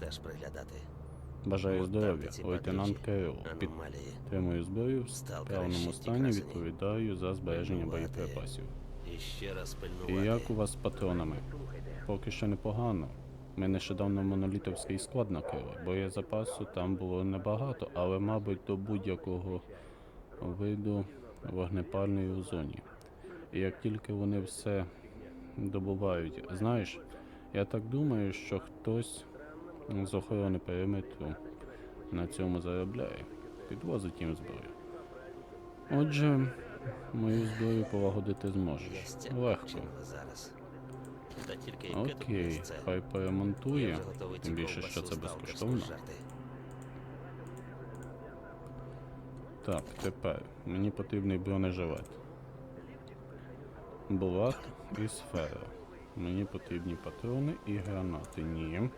теж приглядати. Бажаю здоров'я, лейтенант Кирило. Підтримую зброю в ті стані, відповідаю за збереження боєприпасів. І ще раз І як у вас з патронами? Поки що непогано. Ми нещодавно монолітовський склад накрили. Боєзапасу там було небагато, але, мабуть, до будь-якого виду вогнепальної у зоні. І як тільки вони все добувають, знаєш, я так думаю, що хтось з охорони периметру на цьому заробляє, підвозить їм зброю. Отже, мою зброю полагодити зможеш. Легко. Окей, хай Я поремонтує, тим більше, що це безкоштовно. Так, тепер мені потрібний бронежилет. Булат і сфера. Мені потрібні патрони і гранати. Ні.